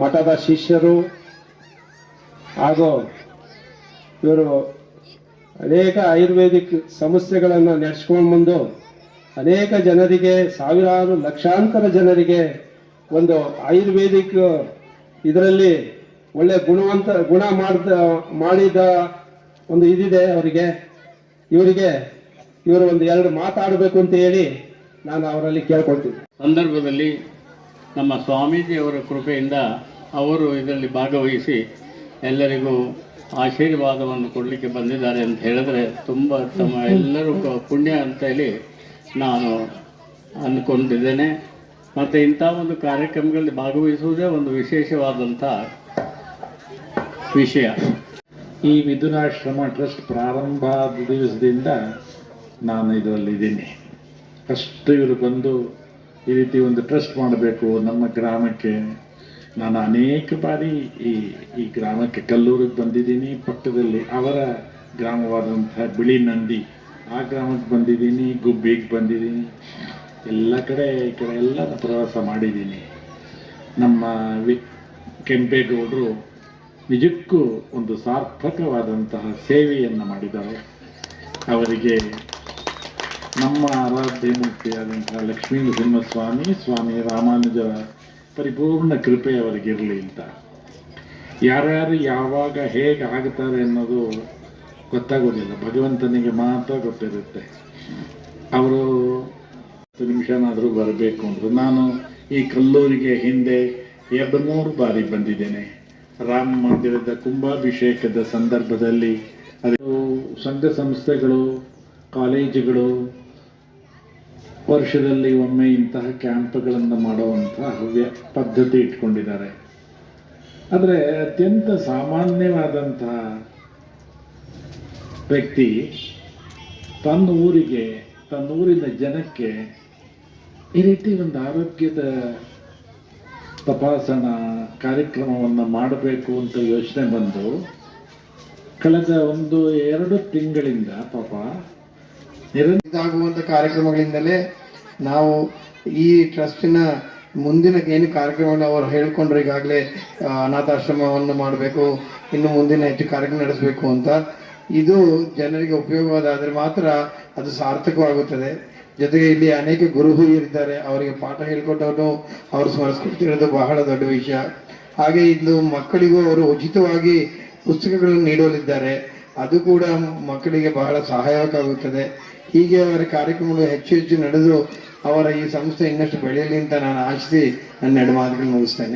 ಮಠದ ಶಿಷ್ಯರು ಹಾಗೂ ಇವರು ಅನೇಕ ಆಯುರ್ವೇದಿಕ್ ಸಮಸ್ಯೆಗಳನ್ನು ನಡೆಸ್ಕೊಂಡು ಬಂದು ಅನೇಕ ಜನರಿಗೆ, ಸಾವಿರಾರು ಲಕ್ಷಾಂತರ ಜನರಿಗೆ ಒಂದು ಆಯುರ್ವೇದಿಕ್ ಇದರಲ್ಲಿ ಒಳ್ಳೆ ಗುಣವಂತ, ಗುಣ ಮಾಡಿದ ಮಾಡಿದ ಒಂದು ಇದಿದೆ ಅವರಿಗೆ. ಇವರಿಗೆ, ಇವರು ಒಂದು ಎರಡು ಮಾತಾಡಬೇಕು ಅಂತ ಹೇಳಿ ನಾನು ಅವರಲ್ಲಿ ಕೇಳ್ಕೊಳ್ತೀನಿ. ಸಂದರ್ಭದಲ್ಲಿ ನಮ್ಮ ಸ್ವಾಮೀಜಿಯವರ ಕೃಪೆಯಿಂದ ಅವರು ಇದರಲ್ಲಿ ಭಾಗವಹಿಸಿ ಎಲ್ಲರಿಗೂ ಆಶೀರ್ವಾದವನ್ನು ಕೊಡಲಿಕ್ಕೆ ಬಂದಿದ್ದಾರೆ ಅಂತ ಹೇಳಿದ್ರೆ ತುಂಬ ತಮ್ಮ ಎಲ್ಲರೂ ಪುಣ್ಯ ಅಂತ ಹೇಳಿ ನಾನು ಅಂದ್ಕೊಂಡಿದ್ದೇನೆ. ಮತ್ತು ಇಂಥ ಒಂದು ಕಾರ್ಯಕ್ರಮಗಳಲ್ಲಿ ಭಾಗವಹಿಸುವುದೇ ಒಂದು ವಿಶೇಷವಾದಂಥ ವಿಷಯ. ಈ ಮಿಥುನಾಶ್ರಮ ಟ್ರಸ್ಟ್ ಪ್ರಾರಂಭ ದಿವಸದಿಂದ ನಾನು ಇದರಲ್ಲಿದ್ದೀನಿ. ಫಸ್ಟ್ ಇವರು ಬಂದು ಈ ರೀತಿ ಒಂದು ಟ್ರಸ್ಟ್ ಮಾಡಬೇಕು ನಮ್ಮ ಗ್ರಾಮಕ್ಕೆ. ನಾನು ಅನೇಕ ಬಾರಿ ಈ ಈ ಗ್ರಾಮಕ್ಕೆ ಕಲ್ಲೂರಿಗೆ ಬಂದಿದ್ದೀನಿ, ಪಕ್ಕದಲ್ಲಿ ಅವರ ಗ್ರಾಮವಾದಂತಹ ಬಿಳಿ ನಂದಿ. ಆ ಗ್ರಾಮಕ್ಕೆ ಬಂದಿದ್ದೀನಿ, ಗುಬ್ಬಿಗೆ ಬಂದಿದ್ದೀನಿ. ಎಲ್ಲ ಕಡೆ, ಈ ಕಡೆ ಎಲ್ಲ ಪ್ರವಾಸ ಮಾಡಿದ್ದೀನಿ. ನಮ್ಮ ವಿ, ಕೆಂಪೇಗೌಡರು ನಿಜಕ್ಕೂ ಒಂದು ಸಾರ್ಥಕವಾದಂತಹ ಸೇವೆಯನ್ನು ಮಾಡಿದ್ದಾರೆ. ಅವರಿಗೆ ನಮ್ಮ ಆರಾಧ್ಯ ಮೂರ್ತಿಯಾದಂತಹ ಲಕ್ಷ್ಮೀ ನರಸಿಂಹಸ್ವಾಮಿ ಸ್ವಾಮಿ ರಾಮಾನುಜರ ಪರಿಪೂರ್ಣ ಕೃಪೆ ಅವರಿಗಿರಲಿ ಅಂತ. ಯಾರ್ಯಾರು ಯಾವಾಗ ಹೇಗೆ ಆಗ್ತಾರೆ ಅನ್ನೋದು ಗೊತ್ತಾಗೋದಿಲ್ಲ. ಭಗವಂತನಿಗೆ ಮಾತ್ರ ಗೊತ್ತಿರುತ್ತೆ. ಅವರು ಹತ್ತು ನಿಮಿಷನಾದರೂ ಬರಬೇಕು ಅಂದರು. ನಾನು ಈ ಕಲ್ಲೂರಿಗೆ ಹಿಂದೆ ಎರಡು ಮೂರು ಬಾರಿ ಬಂದಿದ್ದೇನೆ. ರಾಮ ಮಂದಿರದ ಕುಂಭಾಭಿಷೇಕದ ಸಂದರ್ಭದಲ್ಲಿ ಅದು ಸಂಘ ಸಂಸ್ಥೆಗಳು, ಕಾಲೇಜುಗಳು ವರ್ಷದಲ್ಲಿ ಒಮ್ಮೆ ಇಂತಹ ಕ್ಯಾಂಪ್ಗಳನ್ನು ಮಾಡುವಂತಹ ಹವ್ಯ ಪದ್ಧತಿ ಇಟ್ಕೊಂಡಿದ್ದಾರೆ. ಆದರೆ ಅತ್ಯಂತ ಸಾಮಾನ್ಯವಾದಂತಹ ವ್ಯಕ್ತಿ ತನ್ನ ಊರಿಗೆ, ತನ್ನ ಊರಿನ ಜನಕ್ಕೆ ಈ ರೀತಿ ಒಂದು ಆರೋಗ್ಯದ ತಪಾಸಣಾ ಕಾರ್ಯಕ್ರಮವನ್ನು ಮಾಡಬೇಕು ಅಂತ ಯೋಚನೆ ಬಂದು, ಕಳೆದ ಒಂದು ಎರಡು ತಿಂಗಳಿಂದ ಪಾಪ ಇದಾಗುವಂತ ಕಾರ್ಯಕ್ರಮಗಳಿಂದಲೇ ನಾವು ಈ ಟ್ರಸ್ಟಿನ ಮುಂದಿನ ಏನು ಕಾರ್ಯಕ್ರಮವನ್ನು ಅವರು ಹೇಳ್ಕೊಂಡ್ರು ಈಗಾಗಲೇ ಅನಾಥಾಶ್ರಮವನ್ನು ಮಾಡಬೇಕು, ಇನ್ನು ಮುಂದಿನ ಹೆಚ್ಚು ಕಾರ್ಯಕ್ರಮ ನಡೆಸಬೇಕು ಅಂತ. ಇದು ಜನರಿಗೆ ಉಪಯೋಗವಾದರೆ ಮಾತ್ರ ಅದು ಸಾರ್ಥಕವಾಗುತ್ತದೆ. ಜೊತೆಗೆ ಇಲ್ಲಿ ಅನೇಕ ಗುರು ಹಿರಿಯರಿದ್ದಾರೆ ಅವರಿಗೆ ಪಾಠ ಹೇಳ್ಕೊಟ್ಟವನು ಅವರು ಸ್ಮರಿಸ್ಕೊಳ್ತಿರೋದು ಬಹಳ ದೊಡ್ಡ ವಿಷಯ. ಹಾಗೆ ಇದು ಮಕ್ಕಳಿಗೂ ಅವರು ಉಚಿತವಾಗಿ ಪುಸ್ತಕಗಳನ್ನು ನೀಡಲಿದ್ದಾರೆ ಅದು ಕೂಡ ಮಕ್ಕಳಿಗೆ ಬಹಳ ಸಹಾಯಕವಾಗುತ್ತದೆ. ಹೀಗೆ ಅವರ ಕಾರ್ಯಕ್ರಮಗಳು ಹೆಚ್ಚು ಹೆಚ್ಚು ನಡೆದು ಅವರ ಈ ಸಂಸ್ಥೆ ಇನ್ನಷ್ಟು ಬೆಳೆಯಲಿ ಅಂತ ನಾನು ಆಶಿಸಿ ನನ್ನ ಮಾತುಗಳನ್ನು ಮುಗಿಸ್ತೇನೆ.